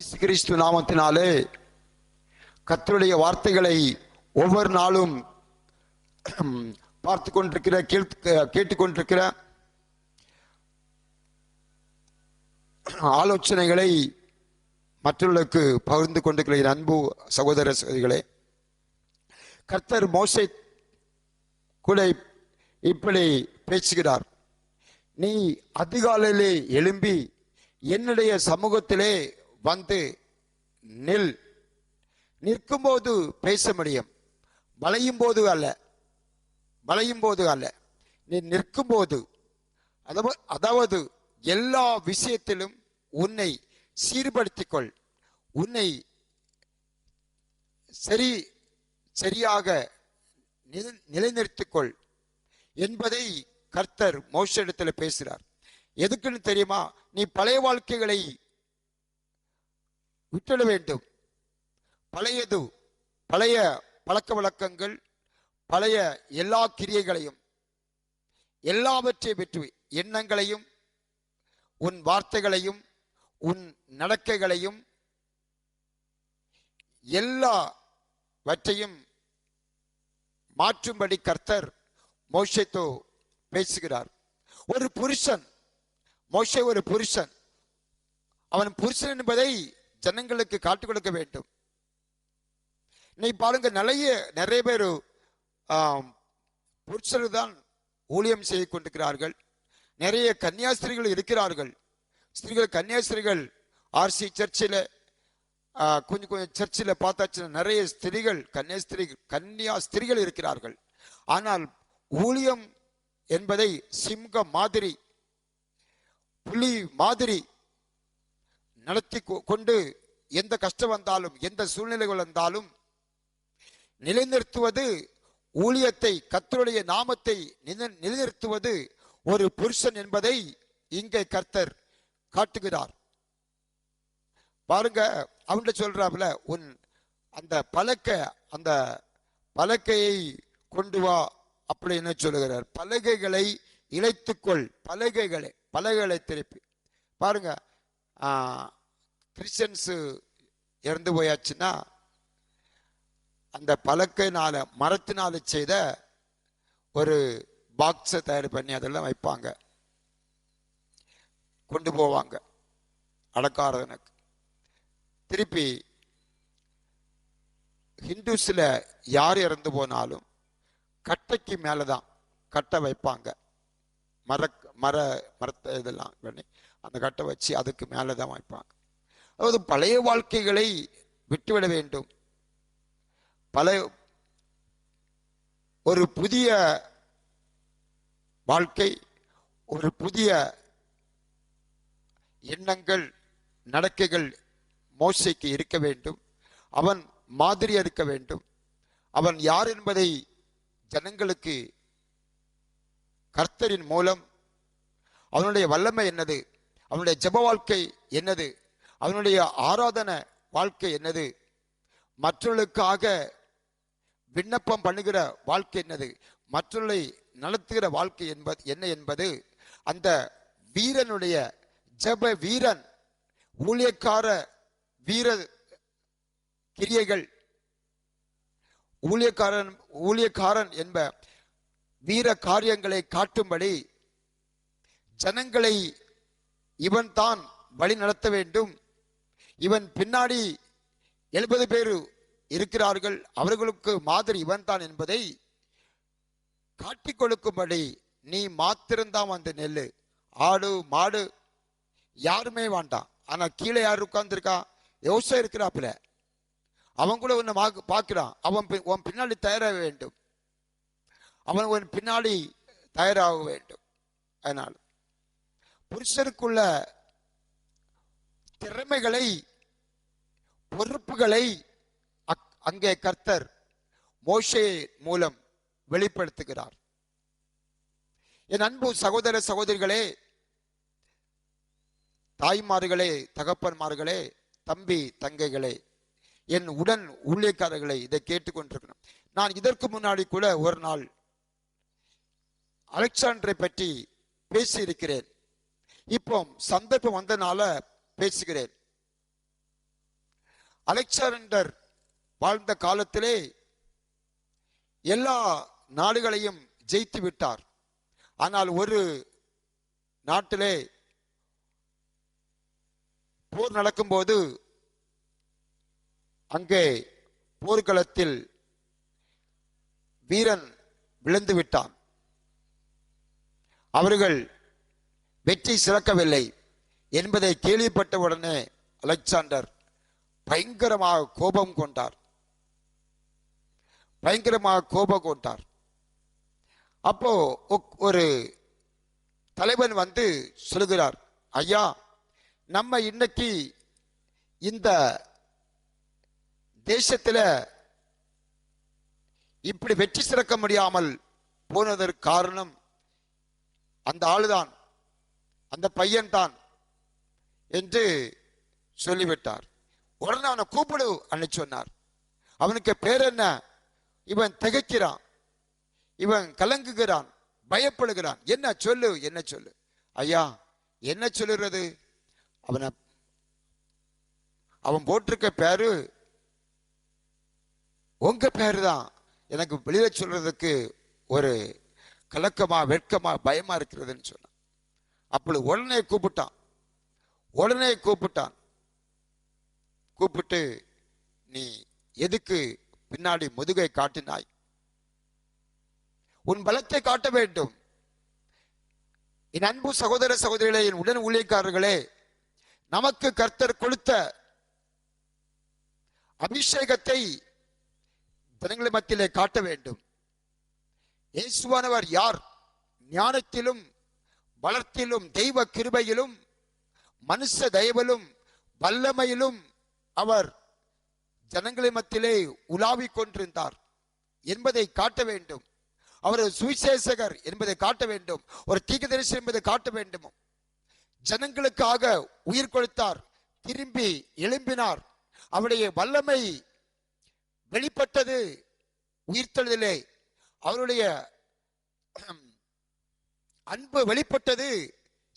கிறிஸ்து நாமத்தினாலே கர்த்தருடைய வார்த்தைகளை ஒவ்வொரு நாளும் பார்த்து கொண்டிருக்கிற கேட்டு கேட்டுக்கொண்டிருக்கிற ஆலோசனைகளை மற்றவர்களுக்கு பகிர்ந்து கொண்டிருக்கிற அன்பு சகோதர சகோதரிகளே கர்த்தர் மோசை கூட இப்படி பேசுகிறார். நீ அதிகாலையிலே எழும்பி என்னுடைய சமூகத்திலே வந்து நில். நிற்கும்போது பேச முடியும். வளையும் போது அல்ல. வளையும் போது அல்ல. நீ நிற்கும்போது. அதாவது அதாவது எல்லா விஷயத்திலும் உன்னை சீர்படுத்திக்கொள். உன்னை சரி சரியாக நிலைநிறுத்திக்கொள் என்பதை கர்த்தர் மோஷிடத்தில் பேசுகிறார் எதுக்குன்னு தெரியுமா? நீ பழைய வாழ்க்கைகளை விட்டுட வேண்டும் பழையது பழைய பழக்க வழக்கங்கள் பழைய எல்லா கிரியைகளையும் எல்லாவற்றை பெற்று எண்ணங்களையும் உன் வார்த்தைகளையும் உன் நடக்கைகளையும் எல்லாவற்றையும் மாற்றும்படி கர்த்தர் மோஷத்தோ பேசுகிறார். ஒரு புருஷன் மோஷை ஒரு புருஷன். அவன் புருஷன் என்பதை ஜனங்களுக்கு காட்டிக் கொடுக்க வேண்டும். நீ பாருங்க நிறைய நிறைய பேர் புருஷர்கள் தான் ஊழியம் செய்து கொண்டிருக்கிறார்கள். நிறைய கன்னியாஸ்திரிகள் இருக்கிறார்கள். ஸ்திரீகள் கன்னியாஸ்திரிகள் ஆர்சி சர்ச்சில் கொஞ்சம் கொஞ்சம் சர்ச்சில் பார்த்தாச்சுன்னா நிறைய ஸ்திரிகள் கன்னியாஸ்திரி கன்னியாஸ்திரிகள் இருக்கிறார்கள். ஆனால் ஊழியம் என்பதை சிங்கம் மாதிரி புலி மாதிரி நடத்தி கொ- கொண்டு எந்த கஷ்டம் வந்தாலும் எந்த சூழ்நிலைகள் வந்தாலும் நிலைநிறுத்துவது ஊழியத்தை கர்த்தருடைய நாமத்தை நிலைநிறுத்துவது ஒரு புருஷன் என்பதை இங்கே கர்த்தர் காட்டுகிறார். பாருங்க அவன்கிட்ட சொல்றாப்புல உன் அந்த பலக்க அந்த பலக்கையை கொண்டு வா அப்படின்னு சொல்லுகிறார். பலகைகளை இழைத்துக்கொள் பலகைகளை பலகைகளை திருப்பி. பாருங்க கிறிஸ்டியன்ஸு இறந்து போயாச்சுன்னா அந்த பழக்கினால் மரத்தினால் செய்த ஒரு பாக்ஸை தயார் பண்ணி அதெல்லாம் வைப்பாங்க. கொண்டு போவாங்க. அடக்காரதனுக்கு திருப்பி ஹிந்துஸில் யார் இறந்து போனாலும் கட்டைக்கு மேலே தான் கட்டை வைப்பாங்க. மர மர மரத்தை இதெல்லாம் பண்ணி. அந்த கட்டை வச்சு அதுக்கு மேலதான் வைப்பாங்க. அதாவது பழைய வாழ்க்கைகளை விட்டுவிட வேண்டும். பழைய ஒரு புதிய வாழ்க்கை ஒரு புதிய எண்ணங்கள் நடக்கைகள் மோசைக்கு இருக்க வேண்டும். அவன் மாதிரி இருக்க வேண்டும். அவன் யார் என்பதை ஜனங்களுக்கு கர்த்தரின் மூலம் அவனுடைய வல்லமை என்னது? அவனுடைய ஜெப வாழ்க்கை என்னது? அவனுடைய ஆராதன வாழ்க்கை என்னது? மற்றவர்களுக்காக விண்ணப்பம் பண்ணுகிற வாழ்க்கை என்னது? மற்றவர்களை நடத்துகிற வாழ்க்கை என்பது என்ன என்பது? அந்த வீரனுடைய ஜெப வீரன் ஊழியக்கார வீர கிரியைகள் ஊழியக்காரன் ஊழியக்காரன் என்ப வீர காரியங்களை காட்டும்படி ஜனங்களை இவன் தான் வழி நடத்த வேண்டும். இவன் பின்னாடி எழுபது பேர் இருக்கிறார்கள். அவர்களுக்கு மாதிரி இவன் தான் என்பதை காட்டிக் கொடுக்கும்படி நீ மாத்திருந்தான் வந்து நெல்லு. ஆடு மாடு யாருமே வேண்டாம். ஆனால் கீழே யார் உட்கார்ந்துருக்கா? யோசை இருக்கிறாப்புல. அவன் கூட உன்னை மா- பார்க்கிறான். அவன் பி- உன் பின்னாடி தயாராக வேண்டும். அவன் உன் பின்னாடி தயாராக வேண்டும். அதனால் புருஷருக்குள்ள திறமைகளை பொறுப்புகளை அக்- அங்கே கர்த்தர் மோஷே மூலம் வெளிப்படுத்துகிறார். என் அன்பு சகோதர சகோதரிகளே தாய்மார்களே தகப்பன்மார்களே தம்பி தங்கைகளே என் உடன் ஊழியக்காரர்களை இதை கேட்டுக்கொண்டிருக்கணும் நான் இதற்கு முன்னாடி கூட ஒரு நாள் அலெக்சாண்டரை பற்றி பேசியிருக்கிறேன். இப்போ சந்தர்ப்பம் வந்தனால பேசுகிறேன். அலெக்சாண்டர் வாழ்ந்த காலத்திலே எல்லா நாடுகளையும் ஜெயித்து விட்டார். ஆனால் ஒரு நாட்டிலே போர் நடக்கும்போது அங்கே போர்க்களத்தில் வீரன் விழுந்து விட்டான். அவர்கள் வெற்றி சிறக்கவில்லை என்பதை கேள்விப்பட்ட உடனே அலெக்சாண்டர் பயங்கரமாக கோபம் கொண்டார். பயங்கரமாக கோபம் கொண்டார். அப்போ ஒக்- ஒரு தலைவன் வந்து சொல்லுகிறார் ஐயா நம்ம இன்னைக்கு இந்த தேசத்தில் இப்படி வெற்றி சிறக்க முடியாமல் போனதற்கு காரணம் அந்த ஆளுதான். அந்த பையன்தான் என்று சொல்லிவிட்டார். உடனே அவனை கூப்பிடு அன்னை சொன்னார். அவனுக்கு பேர் என்ன? இவன் திகைக்கிறான். இவன் கலங்குகிறான். பயப்படுகிறான். என்ன சொல்லு என்ன சொல்லு? ஐயா என்ன சொல்லுறது அவனை அவன் போட்டிருக்க பேரு உங்க பேரு தான் எனக்கு வெளியில சொல்றதுக்கு ஒரு கலக்கமா வெட்கமா பயமா இருக்கிறதுன்னு சொன்னான். அப்பொழுது உடனே கூப்பிட்டான். உடனே கூப்பிட்டான். கூப்பிட்டு நீ எதுக்கு பின்னாடி முதுகை காட்டினாய்? உன் பலத்தை காட்ட வேண்டும். என் அன்பு சகோதர சகோதரிகளே என் உடன் ஊழியக்காரர்களே நமக்கு கர்த்தர் கொடுத்த அபிஷேகத்தை ஜனங்களை மத்தியிலே காட்ட வேண்டும். இயேசுவானவர் யார்? ஞானத்திலும் வளர்த்திலும் தெய்வ கிருபையிலும் மனுஷ தயவிலும் வல்லமையிலும் அவர் ஜனங்களை மத்தியிலே உலாவிக் கொண்டிருந்தார் என்பதை காட்ட வேண்டும். அவர் சுவிசேஷகர் என்பதை காட்ட வேண்டும். ஒரு தீர்க்கதரிசி என்பதை காட்ட வேண்டும். ஜனங்களுக்காக உயிர் கொடுத்தார். திரும்பி எழும்பினார். அவருடைய வல்லமை வெளிப்பட்டது உயிர்த்தெழுதலே. அவருடைய அன்பு வெளிப்பட்டது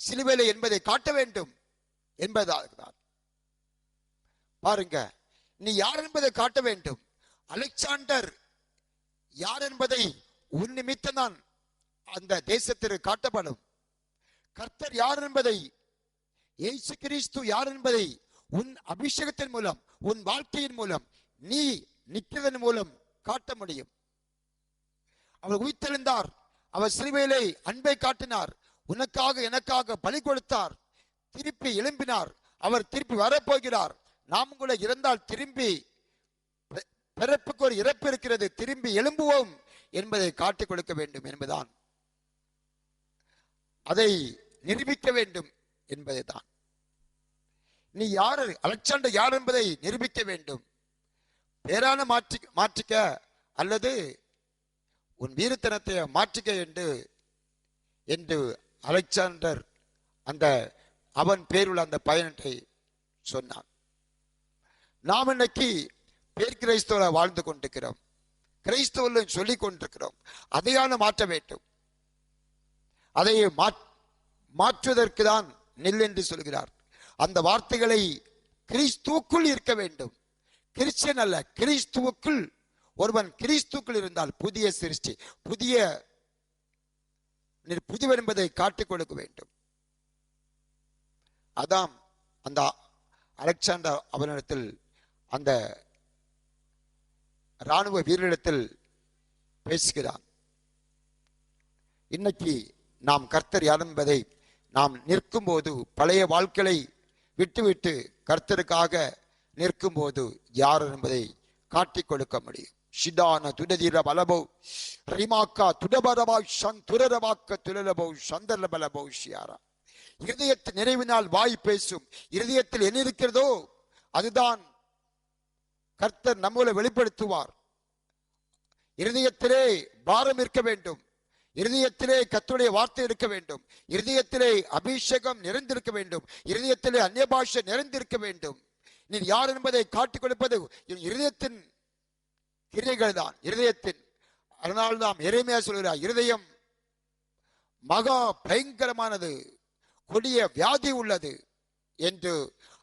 சிலுவையிலே என்பதை காட்ட வேண்டும் என்பதாக பாருங்க நீ யார் என்பதை காட்ட வேண்டும்? அலெக்சாண்டர் யார் என்பதை உன் நிமித்தம்தான் அந்த தேசத்திற்கு காட்டப்படும். கர்த்தர் யார் என்பதை ஏசு கிறிஸ்து யார் என்பதை உன் அபிஷேகத்தின் மூலம் உன் வாழ்க்கையின் மூலம் நீ நிற்கிறதன் மூலம் காட்ட முடியும். அவர் உயிர்த்தெழுந்தார். அவர் சிலுவையிலே அன்பை காட்டினார். உனக்காக எனக்காக பலி கொடுத்தார். திருப்பி எழும்பினார். அவர் திருப்பி வரப்போகிறார். நாம் கூட இறந்தால் திரும்பி பிற- பிறப்புக்கு ஒரு இறப்பு இருக்கிறது. திரும்பி எழும்புவோம் என்பதை காட்டிக் கொடுக்க வேண்டும் என்பதுதான். அதை நிரூபிக்க வேண்டும் என்பதை தான் நீ யார்? அலெக்சாண்டர் யார் என்பதை நிரூபிக்க வேண்டும். பேரான மாற்றி மாற்றிக்க அல்லது உன் வீரத்தனத்தை மாற்றிக்க என்று என்று அலெக்சாண்டர் அந்த அவன் பேருள்ள அந்த பயணத்தை சொன்னான். நாம் இன்னைக்கு பேர் கிறிஸ்தவ வாழ்ந்து கொண்டிருக்கிறோம். கிரைஸ்தவர்கள் சொல்லி கொண்டிருக்கிறோம். அதையான மாற்ற வேண்டும். அதை மாற்- மாற்றுவதற்கு தான் நெல் என்று சொல்கிறார். அந்த வார்த்தைகளை கிறிஸ்துவுக்குள் இருக்க வேண்டும். கிறிஸ்டியன் அல்ல கிறிஸ்துவுக்குள் ஒருவன் கிறிஸ்துக்குள் இருந்தால் புதிய சிருஷ்டி புதிய நீ என்பதை காட்டிக் கொடுக்க வேண்டும். அதாம் அந்த அலெக்சாண்டர் அவனிடத்தில் அந்த ராணுவ வீரரிடத்தில் பேசுகிறான். இன்னைக்கு நாம் கர்த்தர் யார் என்பதை நாம் நிற்கும்போது பழைய வாழ்க்கையை விட்டுவிட்டு கர்த்தருக்காக நிற்கும்போது யார் என்பதை காட்டிக் கொடுக்க முடியும்? ஷிதான துடதிர பலபோ ரிமாக்கா துடபரபா சன் துரரபாக்க துலலபோ சந்தர்ல பலபோ ஷியாரா. இருதயத்தின் நிறைவினால் வாய் பேசும். இருதயத்தில் என்ன இருக்கிறதோ அதுதான் கர்த்தர் நம்மளை வெளிப்படுத்துவார். இருதயத்திலே பாரம் இருக்க வேண்டும். இருதயத்திலே கத்துடைய வார்த்தை இருக்க வேண்டும். இருதயத்திலே அபிஷேகம் நிறைந்திருக்க வேண்டும். இருதயத்திலே அந்நிய பாஷை நிறைந்திருக்க வேண்டும். நீ யார் என்பதை காட்டிக் கொடுப்பது? என் இருதயத்தின் கிரியைகள் தான் இருதயத்தின். அதனால் நாம் இறைமையா சொல்கிறார் இருதயம் மகா பயங்கரமானது கொடிய வியாதி உள்ளது என்று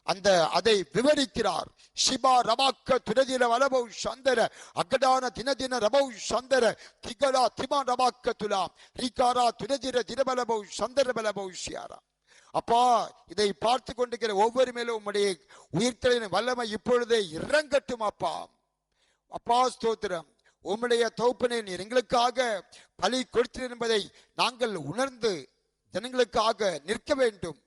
அந்த அதை விவரிக்கிறார். சிபா ரபாக்க துரதிர வலபௌ சந்தர அகடான தினதின ரபௌ சந்தர திகலா திமா ரபாக்க துலா ரிகாரா துரதிர திரபலபௌ சந்தர பலபௌ சியாரா அப்பா இதை பார்த்து கொண்டிருக்கிற ஒவ்வொரு மேலும் உம்முடைய உயிர்த்தலின் வல்லமை இப்பொழுதே இறங்கட்டும் அப்பா அப்பா ஸ்தோத்திரம் உம்முடைய தோப்பனை நீர் எங்களுக்காக பலி கொடுத்திருப்பதை என்பதை நாங்கள் உணர்ந்து ஜனங்களுக்காக நிற்க வேண்டும்.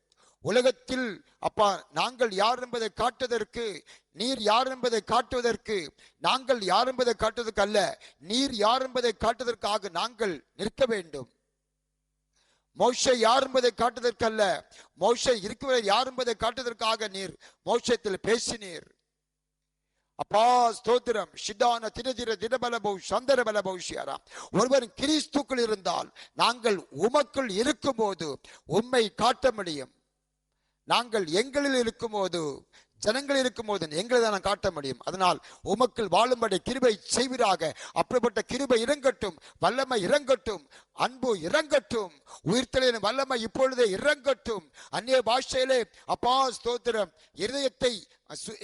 உலகத்தில் அப்பா நாங்கள் யார் என்பதை காட்டுவதற்கு நீர் யார் என்பதை காட்டுவதற்கு நாங்கள் யார் என்பதை காட்டுவதற்கு அல்ல நீர் யார் என்பதை காட்டுவதற்காக நாங்கள் நிற்க வேண்டும். மோஷை யார் என்பதை காட்டுவதற்கு அல்ல மோஷ இருக்கிறவர் யார் என்பதை காட்டுவதற்காக நீர் மோஷத்தில் பேசினீர். அப்பா ஸ்தோத்திரம். ஷிதான தினதிர தினபலபௌ சந்தர பலபௌஷியாராம் ஒருவர் கிறிஸ்துக்குள் இருந்தால் நாங்கள் உமக்குள் இருக்கும்போது உம்மை காட்ட முடியும். நாங்கள் எங்களில் இருக்கும்போது ஜனங்கள் இருக்கும்போது எங்களை தான் காட்ட முடியும். அதனால் உமக்குள் வாழும்படி கிருபை செய்வீராக. அப்படிப்பட்ட கிருபை இறங்கட்டும் வல்லமை இறங்கட்டும் அன்பு இறங்கட்டும் உயிர்த்தலின் வல்லமை இப்பொழுதே இறங்கட்டும். அந்நிய பாஷையிலே அப்பா ஸ்தோத்திரம் இருதயத்தை சு-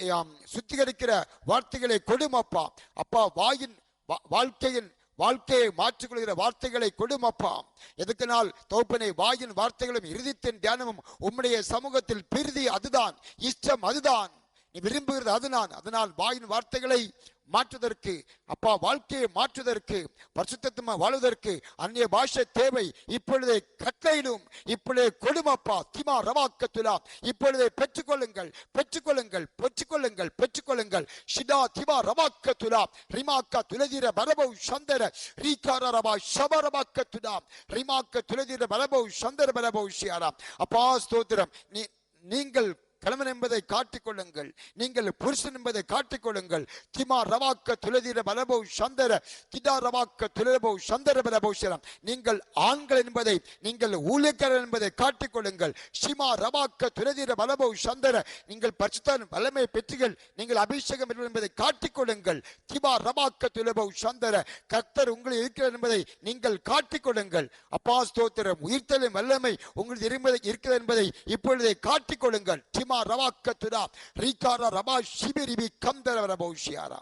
சுத்திகரிக்கிற வார்த்தைகளை கொடும் அப்பா அப்பா வாயின் வா- வாழ்க்கையின் வாழ்க்கையை மாற்றிக்கொள்கிற வார்த்தைகளை கொடுமப்பா எதுக்கினால் தோப்பனை வாயின் வார்த்தைகளும் இறுதித்தின் தியானமும் உம்முடைய சமூகத்தில் பிரிதி அதுதான் இஷ்டம் அதுதான். நீ விரும்புகிறது அது நான் அதனால் வாயின் வார்த்தைகளை மாற்றுவதற்கு அப்பா வாழ்க்கையை மாற்றுவதற்கு பரிசுத்தமா வாழ்வதற்கு அந்நிய பாஷை தேவை. இப்பொழுதே கட்டையிடும் இப்பொழுதே கொடுமப்பா திமா ரவாக்கத்துலா. இப்பொழுதே பெற்றுக்கொள்ளுங்கள். பெற்றுக்கொள்ளுங்கள். பெற்றுக்கொள்ளுங்கள். பெற்றுக்கொள்ளுங்கள். ஷிடா திமா ரவாக்கத்துலா. ரிமாக்கா துலதிர பரபௌ சந்தர. ரீகார ரபா ஷபரபாக்கத்துலா ரிமாக்க துலதிர பரபௌ சந்தர பரபௌ ஷியாரா. அப்பா ஸ்தோத்திரம். நீ நீங்கள் கணவன் என்பதை காட்டிக்கொள்ளுங்கள். நீங்கள் புருஷன் என்பதை காட்டிக்கொள்ளுங்கள். திமா ரவாக்க துலதிர பலபௌ சந்தர திதா ரவாக்க துளபௌ சந்தர பலபௌசரம் நீங்கள் ஆண்கள் என்பதை நீங்கள் ஊழியக்காரர் என்பதை காட்டிக்கொள்ளுங்கள். சிமா ரவாக்க துலதிர பலபௌ சந்தர நீங்கள் பரிசுத்தன் வல்லமை பெற்றுகள் நீங்கள் அபிஷேகம் பெறுவது என்பதை காட்டிக்கொள்ளுங்கள். திமா ரவாக்க துளபௌ சந்தர கர்த்தர் உங்களில் இருக்கிறார் என்பதை நீங்கள் காட்டிக்கொள்ளுங்கள். அப்பா ஸ்தோத்திரம் உயிர்த்தலின் வல்லமை உங்களில் இருப்பதை இருக்கிறது என்பதை இப்பொழுதே காட்டிக்கொள்ளுங்கள். திமா ரவா துரா ரீகாரா ரபா சிபிரிபி கந்தர ரபௌஷியாரா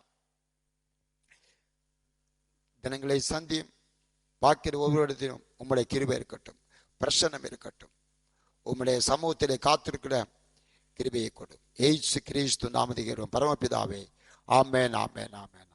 தினங்களை சந்தியும் பார்க்கிற ஒவ்வொருத்திலும் உங்களுடைய கிருபை இருக்கட்டும். பிரசனம் இருக்கட்டும். உம்முடைய சமூகத்திலே காத்திருக்கிற கிருபையை கொடும் எய்ட்ஸ் கிறிஸ்து நாமதிகிறோம் பரமபிதாவே ஆமேன் ஆமேன் ஆமேன்.